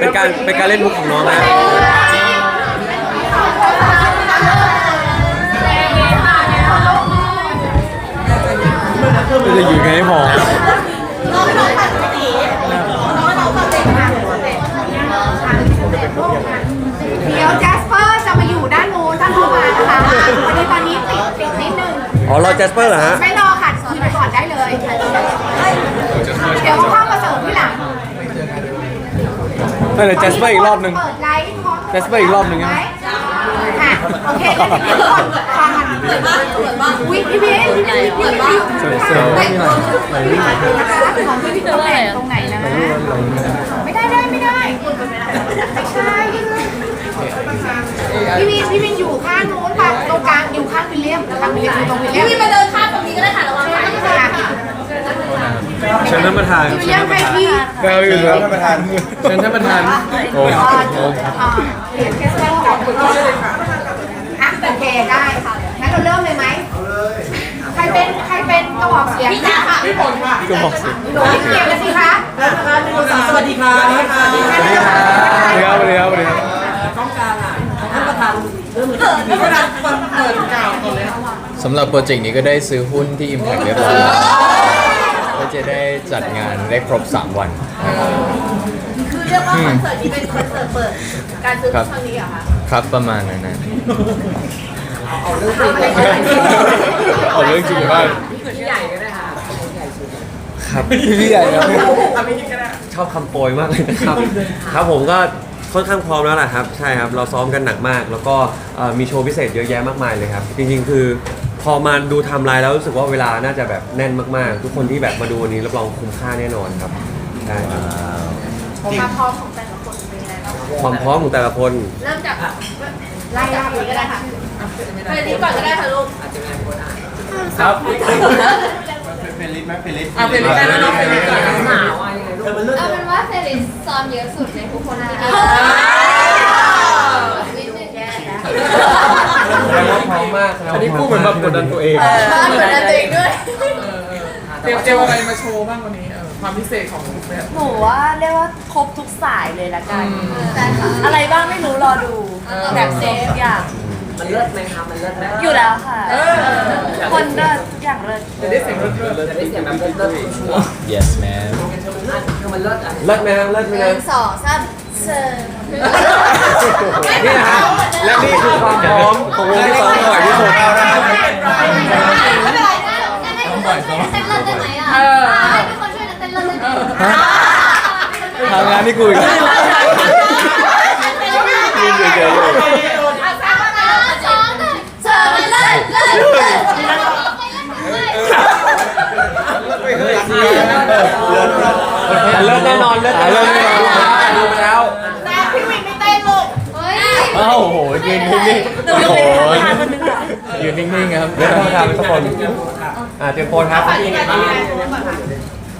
เป็นการเป็นการเล่นมุกของน้องนะจะอยู่ไงให้พอเดี๋ยวแจสเปอร์จะมาอยู่ด้านโน้นด้านเข้ามานะคะวันนี้ตอนนี้ติดติดนิดนึงอ๋อรอแจสเปอร์เหรอฮะไม่รอค่ะคุยไปก่อนได้เลย เดี๋ยวเขาเข้ามาเสริมที่หลัง ไม่เดี๋ยวแจสเปอร์อีกรอบหนึ่งเปิดไลฟ์พร้อมแจสเปอร์อีกรอบหนึ่งนะ ค่ะโอเคเดี๋ยวทุกคนฟังกันเปิดบ้างเปิดบ้างอุ้ยพี่เบสพี่เบสพี่เบสเซลเซลแต่งตัวนะคะของพี่ตรงไหนตรงไหนนะไม่ได้ได้ไม่ได้ไม่ใช่พี่วินพี่วินอยู่ข้างนู้นค่ะตรงกลางอยู่ข้างวิลเลียมข้างวิลเลียมอยู่ตรงวิลเลียมพี่มาเดินข้ามตรงนี้ก็ได้ค่ะระวังค่ะค่ะ เชิญท่านประธานวิลเลียมไปที่ก็อยู่แล้วท่านประธานเชิญท่านประธาน โอ้อ่าอ่าเหรียญแคสเซิลขอบคุณมากเลยค่ะอะโอเคได้ค่ะงั้นเราเริ่มเลยไหมใครเป็นใครเป็นกระบอกเสียงพี่จ๋าค่ะพี่ฝนค่ะก็บอกสิหนูเสียงกันสิคะสวัสดีครับสวัสดีครับสวัสดีครับสวัสดีครับสวัสดีครับท่านประธานเริ่มเลยท่านประธานเปิดกล่าวก่อนเลยครับสำหรับโปรเจกต์นี้ก็ได้ซื้อหุ้นที่ Impact เรียบร้อยแล้วก็ จะได้จัดงานได้ครบ 3 วันนะครับ คือเรียกว่าคอนเสิร์ตนี้เป็นคอนเสิร์ตเปิด การซื้อครั้งนี้เหรอคะครับประมาณนั้นนะเอาเรื่องจริงบ้างครับพี่ใหญ่ครับชอบคำโปรยมากเลยนะครับ ครับผมก็ค่อนข้างพร้อมแล้วแหละครับ ใช่ครับ เราซ้อมกันหนักมาก แล้วก็เอ่อมีโชว์พิเศษเยอะแยะมากมายเลยครับ จริงๆ คือ พอมาดูไทำลายแล้วรู้สึกว่าเวลาน่าจะแบบแน่นมาก ๆ ทุกคนที่แบบมาดูวันนี้รับรองคุ้มค่าแน่นอนครับใช่ครับความพร้อมของแต่ละคนเป็นยังไงบ้างความพร้อมของแต่ละคน เริ่มจากไล่จากนี้ก็ได้ค่ะเฟรนนี้ก่อนก็ได้ค่ะลูกครับเป็นลิสไหมเป็นลิสอะเฟรนนี้ได้แล้วเนาะเฟรนนี้ก่อนหนาวเออมันเริ่มเอาเป็นว่าเฟรนซ้อมเยอะสุดในทุกคนที่นี่นิดนึง แกนะแสดงว่าพร้อมมากแสดงอันว่านี้พร้พูอดมเหมือนมาแบกบกดดันตัวเองเออเหมือนกันตัวเองด้วย เตรียมเตรียมอะไรมาโชว์บ้างวันนี้เออความพิเศษของแบบหนูว่าเรียกว่าครบทุกสายเลยละกันอะไรบ้างไม่รู้รอดูแบบเซฟอย่างมันเลิศไหมคะ มันเลิศไหมอยู่แล้วค่ะคนเลิศทุกอย่างเลิศจะได้เสียงเลิศจะได้เสียงแบบเลิศเลิศชัวร์ yes man คือมันเลิศอะ เลิศไหมครับเลิศไหมหครันึ่บงสองสาม เชิญนี่นะฮะและนี่คือความพร้อมของวงที่ซ้อมบ่อยที่สุดไม่เป็นไรนะงั้นให้ทุกคนช่วยกันเต้นเลิศได้ไหมอะให้ทุกคนช่วยกันเต้นเลิศได้ไหมทำงานที่กูอีกยืนเฉยๆอยู่องหนึ่งเลิศเลิศเลิศเลิศแน่นอนดูไปแล้ว แต่พี่วินไม่เต้นลูก เฮ้ย อ้าวโอ้โห ยืนนิ่งๆหนูโอ้ยังโหเป็นทานคนนึงค่ะยืนนิ่งๆครับเดี๋ยวเราทำเป็นสักคนอ่าเตรียมโพลครับฝ่ายนี้ไงบ้าง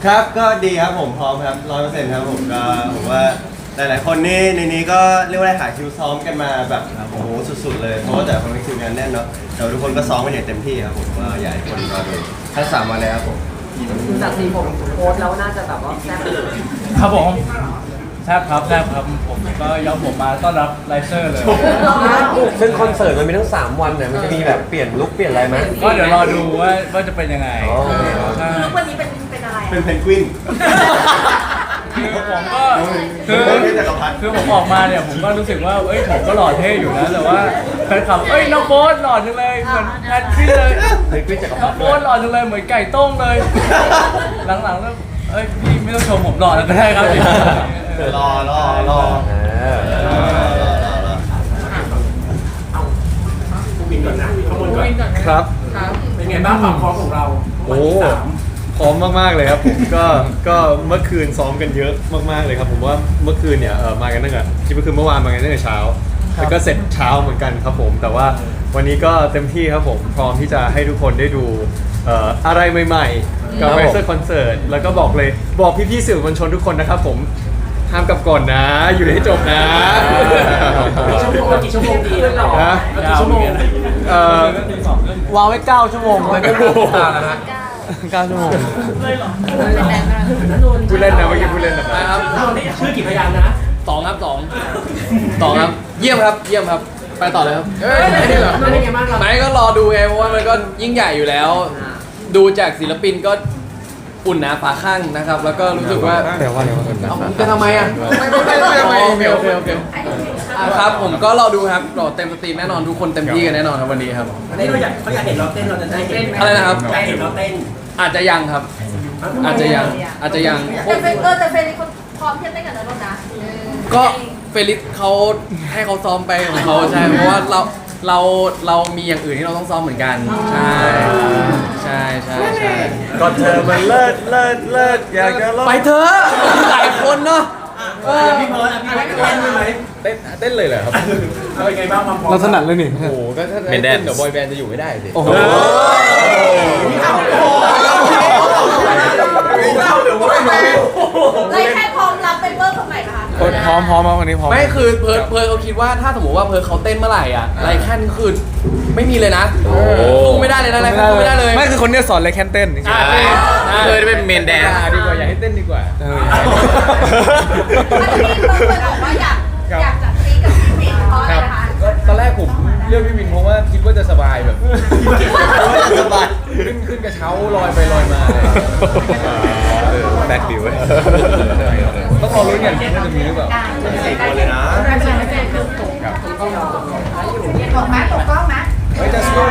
ครับก็ดีครับผมพร้อมครับร้อยเปอร์เซ็นต์ครับผมก็ผมว่าหลายๆคนนี่ในนี้ก็เรียกว่าได้หาคิวซ้อมกันมาแบบโอ้โหสุดๆเลยเพราะว่าแต่ละคนมีคิวงานแน่นเนาะแต่ว่าทุกคนก็ซ้อมกันอย่างเต็มที่ครับผมก็อยากให้คนรอดูทั้งสามวันเลยครับผมจากสีผมโพสแล้วน่าจะแบบว่าแซ่บเลยครับผม แซบครับแซบครับผมก็ยอมผมมาต้อนรับไลเซอร์เลย ซึ่งคอนเสิร์ตมันมีทั้ง 3 วันเนี่ยมันจะมีแบบเปลี่ยนลุคเปลี่ยนอะไรไหม ก็เดี๋ยวรอดูว่าว่าจะเป็นยังไงอ๋อ ใช่ลูกวันนี้เป็นเป็นอะไรเป็นเพนกวินคือผมก็คือเป็นจักรพรรดิคือผมออกมาเนี่ยผมก็รู้สึกว่าเอ้ยผมก็หล่อเท่อยู่นะแต่ว่าแฟนคลับเอ้ยน้องโบ๊ทหล่อจังเลยเหมือนแพทฟี่เลยเพนกวินจักรพรน้รองดิโบ๊ทหล่อจังเลยเหมือนไก่ต้มเลย หลังๆแล้วเอ้ยพี่ไม่ต้องชมผมหล่อแล้วก็ได้ครับ รอรอรอเออรอรอรอรอครับ เป็นไงบ้างความพร้อมของเราโอ้พร้อมมากๆเลยครับผม ก็ก็เมื่อคืนซ้อมกันเยอะมากๆเลยครับ ผมว่าเมื่อคืนเนี่ยเออมากันตั้งแต่ที่เมื่อคืนเมื่อวานมากันตั้งแต่เช้าแล้วก็เสร็จเช้าเหมือนกันครับผม แต่ว่าวันนี้ก็เต็มที่ครับผมพร้อมที่จะให้ทุกคนได้ดูเอ่ออะไรใหม่ๆ กับ ครับไรผมเซอร์คอนเสิร์ตแล้วก็บอกเลยบอกพี่ๆสื่อมวลชนทุกคนนะครับผม ห้ามกลับก่อนนะ อยู่ให้จบนะชั่วโมงกี่ชั่วโมงดีแล้วหรอนะกี่ชั่วโมงเอ่อวางไว้9ชั่วโมงแล้วก็ดูตาแล้วนะ9ชั่วโมงพูดเล่นนะเมื่อกี้พูดเล่นนะครับเราได้ชื่อกี่พยางค์นะสองครับสองสองครับ เยี่ยมครับ เยี่ยมครับ ไปต่อเลยครับเอ้ยไม่ได้เหรอเป็นไงบ้างเราไม่ก็รอดูไงเพราะว่ามันก็ยิ่งใหญ่อยู่แล้ว ดูจากศิลปินก็ อุ่นหนาฝาข้างนะครับ แล้วก็รู้สึกว่าแต่ว่าอะไรวะเอ้าจะทำไมอะไม่ไม่ไม่ไม่โอเคโอเคโอเคอะครับผมก็รอดูครับรอเต็มสตรีมแน่นอนทุกคนเต็มที่กันแน่นอนครับวันนี้ครับ อันนี้เราอยากเขาอยากเห็นเราเต้นเราจะได้เห็นไหมอะไรนะครับ อยากเห็นเราเต้นอาจจะยังครับ อาจจะยังอาจจะยังแต่เฟนเออแต่เฟนนี่เขาพร้อมที่จะเต้นกับนนท์นะก็เฟลิกเขาให้เขาซ้อมไปของเขาใช่เพราะว่าเรา เราเรามีอย่างอื่นที่เราต้องซ้อมเหมือนกัน ใช่ใช่ใช่ใช่ก็เธอมันเลิศเลิศเลิศอยากจะลองไปเถอะหลายคนเนาะเออพี่เพิร์ดอะพี่เพิร์ดเต้นด้วยไหมเต้นเต้นเลยเหรอครับเอาเป็นไงบ้างความพร้อมเราถนัดเลยนี่โอ้โหก็ถ้าเป็นแดนซ์เดี๋ยวบอยแบนด์จะอยู่ไม่ได้สิโอ้โหเลยแค่พร้อมรับ พร้อมพร้อมมาวันนี้พร้อมไม่คือเพิร์ดเพิร์ดเขาคิดว่าถ้าสมมติว่าเพิร์ดเขาเต้นเมื่อไหร่อะไรแค่นคือไม่มีเลยนะสู้ไม่ได้เลยนะไรแค่นสู้ไม่ได้เลยไม่คือคนเนี้ยสอนเลยแคนเต้นจริงอะเคยได้เป็นเมนแดนซ์อะดีกว่าอย่าให้เต้นดีกว่าๆเอออันนี้เพิร์ดบอกว่าอยากอยากจัดซีกับพี่หมิงเพราะอะไรนะคะก็ตอนแรกผมเลือกพี่วินเพราะว่าคิดว่าจะสบายแบบสบายขึ้นขึ้นกระเช้าลอยไปลอยมาเลย แบ็คบิวต้องรอรุ้นกันว่าจะมีหรือเปล่าสี่คนเลยนะตกไหมตกกล้องไหมเฮ้ยจะสู้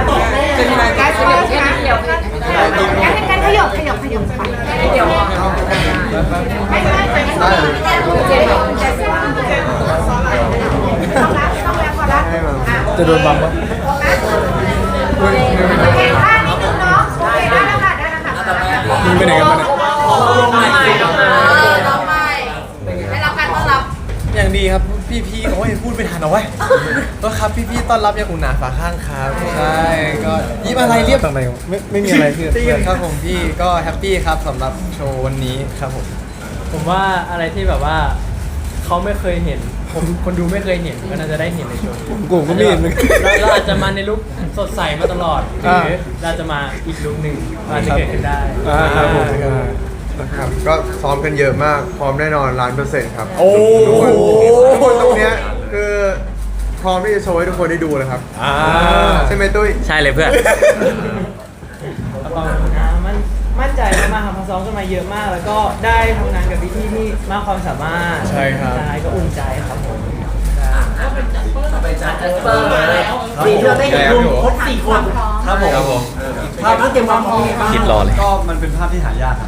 จะมีนายการขยับนะเดี๋ยวงั้นการขยับขยับขยับไปเดี๋ยวไม่ไม่ไปไม่ต้องต้องรับต้องรับพอรับอะจะโดนบัมปะโอเคท่านิดนึงเนาะโอเคได้แล้วค่ะได้แล้วค่ะมึงไปไหนกันมาเนี่ย ลงใหม่ลงใหม่ เออน้องใหม่ได้รับการต้อนรับ อย่าง ดีครับพี่พี่ๆโอ้ยพูดไม่ทันเอาไว้ยก็ครับพี่พี่ๆต้อนรับอย่างอุ่นหนาฝาข้างครับใช่ก็ยิ้มอะไรเรียบทางไหนไม่ไม่มีอะไรคือครับผมพี่ก็แฮปปี้ครับสำหรับโชว์วันนี้ครับผมผมว่าอะไรที่แบบว่าเขาไม่เคยเห็น ผมคนดูไม่เคยเห็นก็น่าจะได้เห็นในโชว์นี้กูก็ไม่เห็นเหมือนกันเราเราอาจจะมาในลุคสดใสมาตลอดหอ่ารือเราจะมาอีกลุคหนึ่งอาจจะเกิดขึ้นได้อ่าครับผม ครับก็ซ้อมกันเยอะมาก พร้อมแน่นอนล้านเปอร์เซ็นต์ครับโอ้ทุกคนทุกคนตรงเนี้ยคือพร้อมที่จะโชว์ให้ทุกคนได้ดูเลยครับอ่าใช่ไหมตุ้ย ใช่เลยเพื่อนแล้วก็มันมั่นใจมากๆครับเพอซ้อมกันมาเยอะมาก แล้วก็ได้ทำงานกับพี่ที่ที่มากความสามารถใช่ครับ ใช่ก็อุ่นใจครับผมต่อไปจัดเจสเปอร์สีที่เราได้เห็นรวมครบสี่คน ครับผมครับผม ภาพต้องเตรียมความพร้อมยังไงบ้างคิดรอเลย ก็มันเป็นภาพที่หายากครับ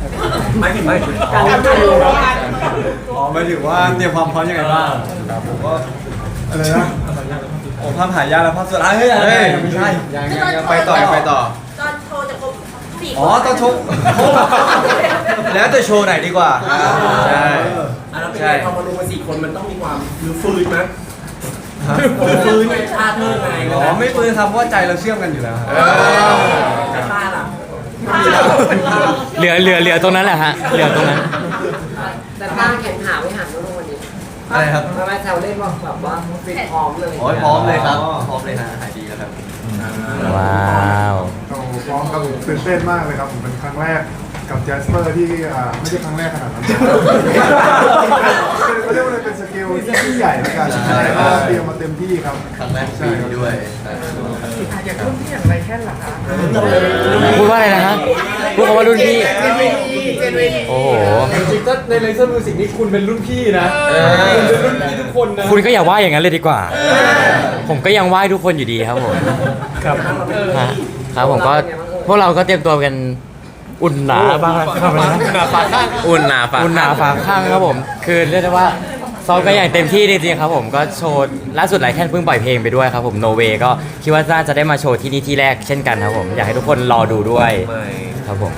หมายถึงไม่การทำงานอ๋อหมายถึงว่าเตรียมความพร้อมยังไงบ้างครับผมก็อะไรนะโอ้ภาพหายากแล้วภาพสุดท้ายเฮ้ยอะไรไม่ใช่ยังยังยังไปต่อยังไปต่อ ตอนโชว์จะครบสี่คนอ๋อต้องชกแล้วแต่โชว์ไหนดีกว่าใช่อะแล้วเป็นไงพอมารวมกันสี่คนมันต้องมีความหรือฟื้นไหม ฟื้นไงชาติเมื่อไงอ๋อไม่ปืนครับเพราะว่าใจเราเชื่อมกันอยู่แล้วครับแต่ตาล่ะเหลือเหลือเหลือตรงนั้นแหละฮะเหลือตรงนั้น แต่ตาแข่งขาไม่หันนู่นวันนี้อะไรครับ ทำไมแซวเล่นว่าแบบว่าฟิตพร้อมเลยโอ้ยพร้อมเลยครับพร้อมเลยฮะหายดีแล้วครับว้าวพร้อมครับผมตื่นเต้นมากเลยครับผมเป็นครั้งแรก กับแจสเปอร์ที่อ่าไม่ใช่ครั้งแรกขนาดนั้นเขาเรียกว่าอะไรเป็นสเกลที่ใหญ่แล้วกันใช่ก็เตรียมมาเต็มที่ครับ ครั้งแรกปีนี้ด้วยพูดว่าอะไรนะฮะพูดคำว่ารุ่นพี่โอ้โห จริงๆก็ในเลเซอร์มิวสิกนี่คุณเป็นรุ่นพี่นะคุณเป็นรุ่นพี่ทุกคนนะคุณก็อย่าว่าอย่างนั้นเลยดีกว่า ผมก็ยังไหว้ทุกคนอยู่ดีครับผม ครับ ฮะครับผมก็พวกเราก็เตรียมตัวกัน อุ่นหนาบ้างครับอุ่นหนาฝาข้างอุ่นหนาฝาอุ่นหนาฝาข้างครับผม คือเรียกได้ว่าซ้อมกันอย่างเต็มที่จริงๆครับผมก็โชว์ล่าสุดไหลแค่นเพิ่งปล่อยเพลงไปด้วยครับผมโนเวก็คิดว่าน่าจะได้มาโชว์ที่นี่ที่แรกเช่นกันครับผม อยากให้ทุกคนรอดูด้วยครับผม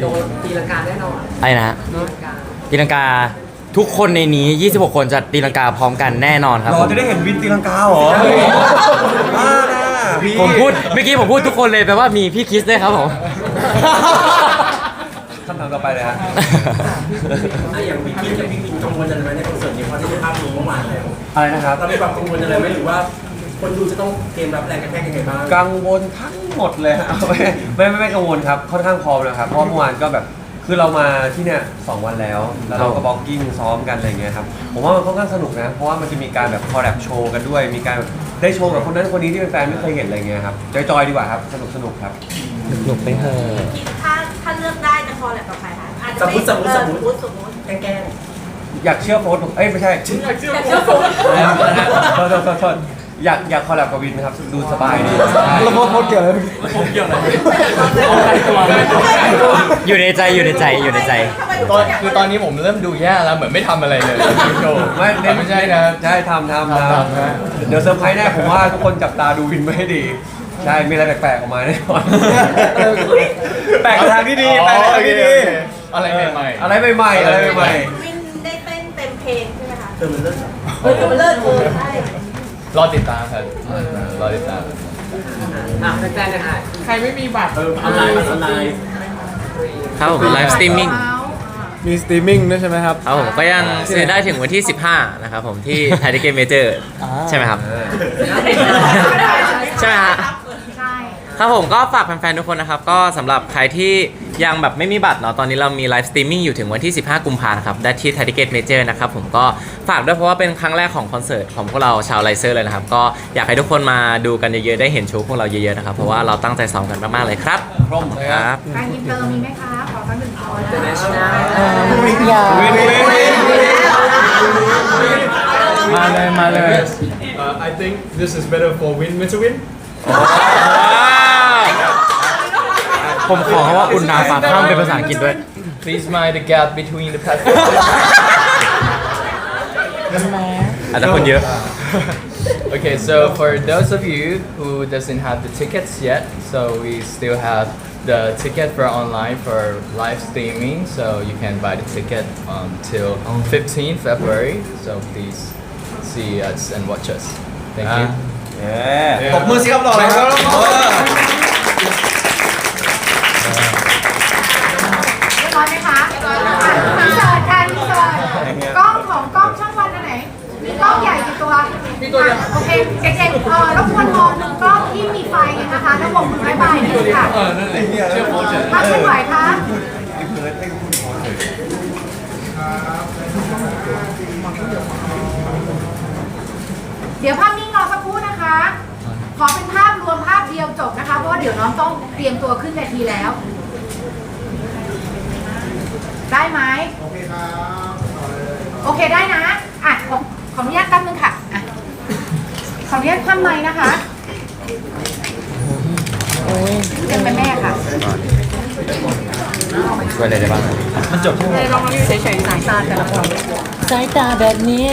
โดนตีลังกาแน่นอนอะไรนะฮะตีลังกาตีลังกาทุกคนในนี้ 26 คนจะตีลังกาพร้อมกันแน่นอนครับเราผมจะได้เห็นวินตีลังกาเหรอบ้านะพี่ผมพูดเมื่อกี้ผมพูดทุกคนเลยแปลว่ามีพี่คริสด้วยครับผม คำถามต่อไปเลยฮะ อะอย่างพี่คิดกับพี่มินกังวลอะไรไหมในคอนเสิร์ตนี้เพราะได้ภาพรวมเมื่อวานแล้วอะไรนะครับ เรามีความกังวลอะไรไหมหรือว่า คนดูจะต้องเตรียมรับแรงกระแทกยังไงบ้างกังวลทั้งหมดเลยฮะ ไม่ไม่ไม่ไม่กังวลครับ ค่อนข้างพร้อมแล้วครับ เพราะเมื่อวานก็แบบ คือเรามาที่เนี่ยสองวันแล้ว แล้วเราก็บล็อกกิ้งซ้อมกันอะไรเงี้ยครับ ผมว่ามันค่อนข้างสนุกนะ เพราะว่ามันจะมีการแบบคอร์แรปโชว์กันด้วย มีการได้โชว์กับคนนั้นคนนี้ที่เป็นแฟนไม่เคยเห็นอะไรเงี้ยครับ จอยๆดีกว่าครับ สนุกสนุกๆครับ หนุกไปเถอะถ้าถ้าเลือกได้จะคอแลบกับใครคะอาจจะสมมติสมมติสมมติ เออสมมติ แกล้งอยากเชื่อโฟสเอ้ยไม่ใช่แต่เชื่อผมโทษโทษโทษโทษ อยากอยากคอลแลบกับวินนะครับดูสบายดีแล้วโพสต์โพสต์เกี่ยวอะไรผมเกี่ยวอะไรอยู่ในใจอยู่ในใจอยู่ในใจ ตอนคือตอนนี้ผมเริ่มดูแย่แล้วเหมือนไม่ทำอะไรเลยโชว์ไม่แต่ไม่ใช่นะใช่ทำทำทำททำนะำเดี๋ยวเซอร์ไพรส์แน่ผมว่าทุกคนจับตาดูวินไม่ให้ดี ใช่มีอะไรแปลกๆออกมาแน่นอนแปลกในทางที่ดีแปลกในทางที่ดีอะไรใหม่ๆอะไรใหม่ๆอะไรใหม่วินได้เต้นเต็มเพลงใช่ไหมคะเติมมันเลิศเออมันเลิศเออใช่ รอติดตามครับรอติดตาม อะแฟนๆนะคะใครไม่มีบัตร เออออนไลน์ออนไลน์ ครับผมไลฟ์สตรีมมิ่งมีสตรีมมิ่งด้วยใช่ไหมครับ ครับผมก็ยังซื้อได้ถึงวันที่ 15 นะครับผมที่ไทยเกมเมเจอร์ใช่ไหมครับ ใช่ไหมฮะใช่ ครับผมก็ฝากแฟนๆทุกคนนะครับ ก็สำหรับใครที่ยังแบบไม่มีบัตรเนาะตอนนี้เรามีไลฟ์สตรีมมิ่งอยู่ถึงวันที่ 15 กุมภาพันธ์ครับได้ที่ไทเกตเมเจอร์นะครับผมก็ฝากด้วยเพราะว่าเป็นครั้งแรกของคอนเสิร์ตของพวกเราชาวไลเซอร์เลยนะครับ ก็อยากให้ทุกคนมาดูกันเยอะๆ ได้เห็นโชว์พวกเราเยอะๆนะครับ เพราะว่าเราตั้งใจซ้อมกันมากๆเลยครับๆพร้อมครับ การยินเตอร์มีไหมคะ ขอสักหนึ่งคนวินวินวินมาเลยมาเลย Uh, I think this is better for win win to win ผมขอคำว่าอุณนาฝากข้ามเป็นภาษาอังกฤษด้วย please mind the gap between the platforms อาจจะคนเยอะ Okay, so for those of you who doesn't have the tickets yet, so we still have the ticket for online for live streaming, so you can buy the ticket until 15th February. So please see us and watch us. Thank you. ตบมือสิครับรออะไรครับ สิร์ตกล้องของกล้องช่องวันอันไหนมีกล้องใหญ่กี่ตัวมีตัวเดียวโอเคเด็กๆเออรบกวนมองหนึ่งกล้องที่มีไฟนะคะแล้วบอกมือบ๊ายบายนิดนึงค่ะเออ นั่นแหละเชื่อโฟสเถอะภาพเคลื่อนไหวคะเดี๋ยวภาพนิ่งรอสักครู่นะคะ ขอเป็นภาพรวมภาพเดียวจบนะคะ เพราะว่าเดี๋ยวน้องต้องเตรียมตัวขึ้นเวทีแล้ว ได้ไหมโอเคครับ โอเคได้นะ อะ ขอขออนุญาตแป๊บนึงค่ะอะขออนุญาตคว่ำไม้นะคะเรียกเป็นแม่ค่ะช่วยอะไรได้บ้างสายตาแบบเนี้ย